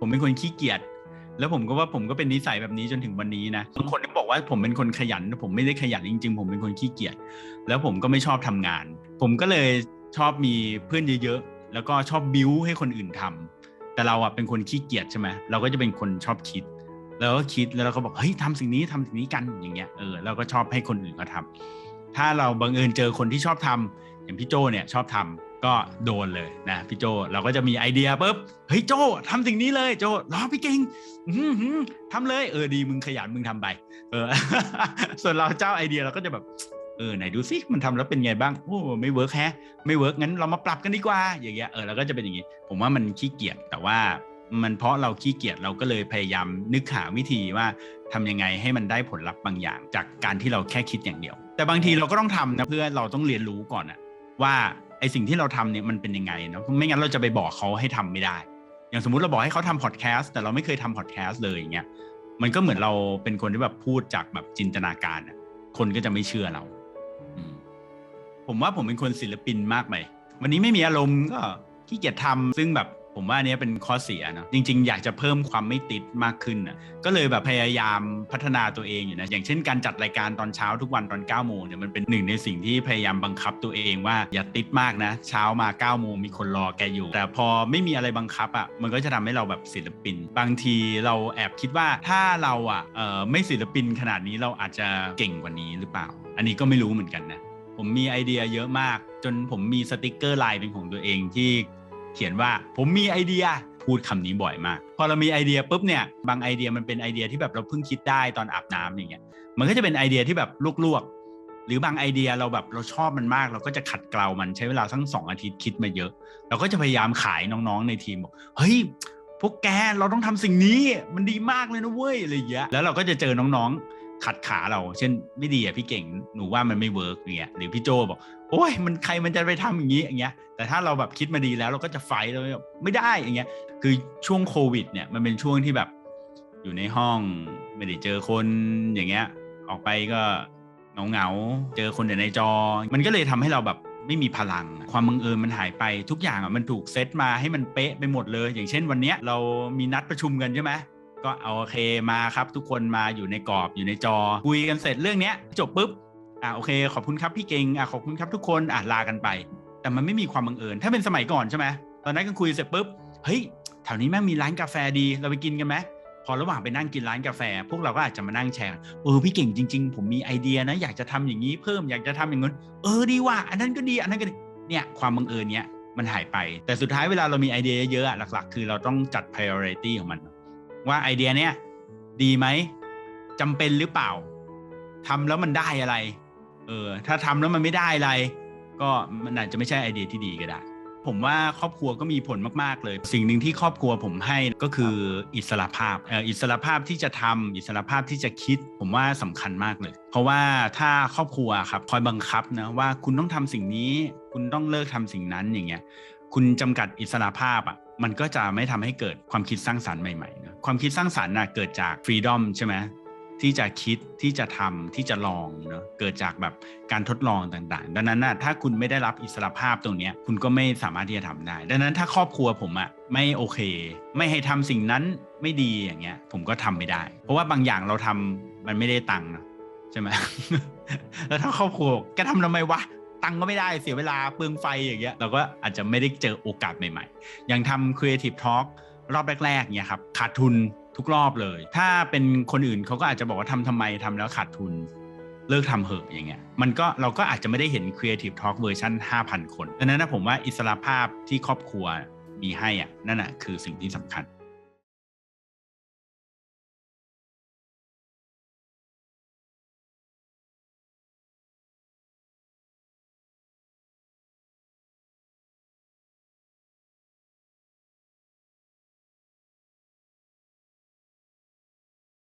ผมเป็นคนขี้เกียจแล้วผมก็ว่าผมก็เป็นนิสัยแบบนี้จนถึงวันนี้นะบางคนที่บอกว่าผมเป็นคนขยัน ผมไม่ได้ขยันจริง ๆ ผมเป็นคนขี้เกียจแล้วผมก็ไม่ชอบทำงาน ผมก็เลยชอบมีเพื่อนเยอะๆแล้วก็ชอบบิ้วให้คนอื่นทำแต่เราอะเป็นคนขี้เกียจใช่ไหมเราก็จะเป็นคนชอบคิด แล้วก็คิดแล้วเราก็บอกเฮ้ยทำสิ่งนี้ทำสิ่งนี้กันอย่างเงี้ยเออเราก็ชอบให้คนอื่นเขาทำถ้าเราบังเอิญเจอคนที่ชอบทำอย่างพี่โจเนี่ยชอบทำ ก็โดนเลยนะพี่โจเราก็จะมีไอเดียปุ๊บเฮ้ยโจทำสิ่งนี้เลยโจรอพี่เก่งอื้อหือทำเลยเออดีมึงขยันมึงทำไป เออ ส่วนเราเจ้าไอเดียเราก็จะแบบเออไหนดูซิมันทำแล้วเป็นไงบ้างโอ้ไม่เวิร์กแฮะไม่เวิร์กงั้นเรามาปรับกันดีกว่า อย่างเงี้ยเออเราก็จะเป็นอย่างงี้ผมว่ามันขี้เกียจแต่ว่ามันเพราะเราขี้เกียจเราก็เลยพยายามนึกหาวิธีว่าทำยังไงให้มันได้ผลลัพธ์บางอย่าง จากการที่เราแค่คิดอย่างเดียว แต่บางทีเราก็ต้องทำนะเพื่อเราต้องเรียนรู้ก่อนอะว่า อสิ่งที่เราทำเนี่ยมันเป็นยังไงเนาะไม่งั้นเราจะไปบอกเขาให้ทำไม่ได้ อย่างสมมุติเราบอกให้เขาทำพอดแคสต์แต่เราไม่เคยทำพอดแคสต์เลยอย่างเงี้ยมันก็เหมือนเราเป็นคนที่แบบพูดจากแบบจินตนาการคนก็จะไม่เชื่อเราผมว่าผมเป็นคนศิลปินมากไหมวันนี้ไม่มีอารมณ์ก็ขี้เกียจทำซึ่งแบบ ผมว่าอันเนี้ยเป็นข้อเสียเนอะจริง ๆ อยากจะเพิ่มความไม่ติดมากขึ้นนะก็เลยแบบพยายามพัฒนาตัวเองอยู่นะอย่างเช่นการจัดรายการตอนเช้าทุกวันตอน9ก้าโมงเนี่ยมันเป็นหนึ่งในสิ่งที่พยายามบังคับตัวเองว่าอย่าติดมากนะ เช้ามา9ก้าโมงมีคนรอแกอยู่ แต่พอไม่มีอะไรบังคับอะ่ะมันก็จะทำให้เราแบบศิลปิน บางทีเราแอบคิดว่าถ้าเราอะเออไม่ศิลปินขนาดนี้เราอาจจะเก่งกว่านี้หรือเปล่า อันนี้ก็ไม่รู้เหมือนกันนะผมมีไอเดียเยอะมาก จนผมมีสติกเกอร์ลน์เป็นของตัวเองที่ เขียนว่าผมมีไอเดียพูดคำนี้บ่อยมาก พอเรามีไอเดียปุ๊บเนี่ยบางไอเดียมันเป็นไอเดียที่แบบเราเพิ่งคิดได้ตอนอาบน้ำอย่างเงี้ยมันก็จะเป็นไอเดียที่แบบลวกๆหรือบางไอเดียเราแบบเราชอบมันมาก เราก็จะขัดเกลามันใช้เวลาทั้งสองอาทิตย์คิดมาเยอะ เราก็จะพยายามขายน้องๆในทีมบอกเฮ้ยพวกแกเราต้องทำสิ่งนี้มันดีมากเลยนะเว้ยอะไรอย่างเงี้ยแล้วเราก็จะเจอน้องๆ ขัดขาเรา เช่นไม่ดีอะพี่เก่งหนูว่ามันไม่เวิร์กเงี้ยหรือพี่โจบอก โอ้ยมันใครมันจะไปทำอย่างนี้อย่างเงี้ย แต่ถ้าเราแบบคิดมาดีแล้วเราก็จะไฟเราแบบไม่ได้อย่างเงี้ย คือช่วงโควิดเนี่ยมันเป็นช่วงที่แบบอยู่ในห้องไม่ได้เจอคนอย่างเงี้ย ออกไปก็เหงาเหงาเจอคนแต่ในจอ มันก็เลยทำให้เราแบบไม่มีพลัง ความบังเอิญมันหายไปทุกอย่างอะมันถูกเซตมาให้มันเป๊ะไปหมดเลย อย่างเช่นวันเนี้ยเรามีนัดประชุมกันใช่ไหม ก็เอาโอเคมาครับ ทุกคนมาอยู่ในกรอบอยู่ในจอคุยกันเสร็จเรื่องเนี้ยจบปุ๊บอ่าโอเค ขอบคุณครับพี่เก่งอะขอบคุณครับทุกคนอะลากันไป แต่มันไม่มีความบังเอิญถ้าเป็นสมัยก่อนใช่ไหมตอนนั้นก็คุยเสร็จปุ๊บเฮ้ยแถวนี้แม่งมีร้านกาแฟดีเราไปกินกันไหมพอระหว่างไปนั่งกินร้านกาแฟ พวกเราก็อาจจะมานั่งแชร์เออพี่เก่งจริง ๆ ผมมีไอเดียนะ อยากจะทำอย่างนี้เพิ่มอยากจะทำอย่างนู้นเออดีว่ะอันนั้นก็ดีอันนั้นก็ดีเนี่ยความบังเอิญเนี้ยมันหายไป แต่สุดท้ายเวลาเรามีไอเดียเยอะๆอะหลัก ๆ คือเราต้องจัด priority ของมัน ว่าไอเดียเนี้ยดีไหมจำเป็นหรือเปล่าทำแล้วมันได้อะไร เออ ถ้าทำแล้วมันไม่ได้อะไร ก็มันอาจจะไม่ใช่ไอเดียที่ดีก็ได้ ผมว่าครอบครัวก็มีผลมากๆเลย สิ่งหนึ่งที่ครอบครัวผมให้ก็คืออิสระภาพเอ่ออิสระภาพที่จะทำอิสระภาพที่จะคิด ผมว่าสำคัญมากเลย เพราะว่าถ้าครอบครัวครับคอยบังคับนะว่าคุณต้องทำสิ่งนี้ คุณต้องเลิกทำสิ่งนั้นอย่างเงี้ย คุณจำกัดอิสระภาพอะ มันก็จะไม่ทำให้เกิดความคิดสร้างสรรค์ใหม่ๆนะความคิดสร้างสรรค์น่ะเกิดจากฟรีดอมใช่ไหมที่จะคิดที่จะทำที่จะลองเนาะเกิดจากแบบการทดลองต่างๆ ดังนั้นน่ะถ้าคุณไม่ได้รับอิสระภาพตรงนี้คุณก็ไม่สามารถที่จะทำได้ ดังนั้นถ้าครอบครัวผมอะไม่โอเค ไม่ให้ทำสิ่งนั้นไม่ดีอย่างเงี้ย ผมก็ทำไม่ได้ เพราะว่าบางอย่างเราทำมันไม่ได้ตังค์นะใช่ไหมแล้วถ้าครอบครัวแกทำทำไมวะ ตังก็ไม่ได้เสียเวลาเปลืองไฟอย่างเงี้ยเราก็อาจจะไม่ได้เจอโอกาสใหม่ๆ อย่างทำ Creative Talk รอบแรกๆเนี่ยครับขาดทุนทุกรอบเลย ถ้าเป็นคนอื่นเขาก็อาจจะบอกว่าทำทำไมทำแล้วขาดทุนเลิกทำเหอะอย่างเงี้ยมันก็เราก็อาจจะไม่ได้เห็น Creative Talk เวอร์ชัน5,000 คนดังนั้นนะผมว่าอิสระภาพที่ครอบครัวมีให้อะนั่นแหะคือสิ่งที่สำคัญ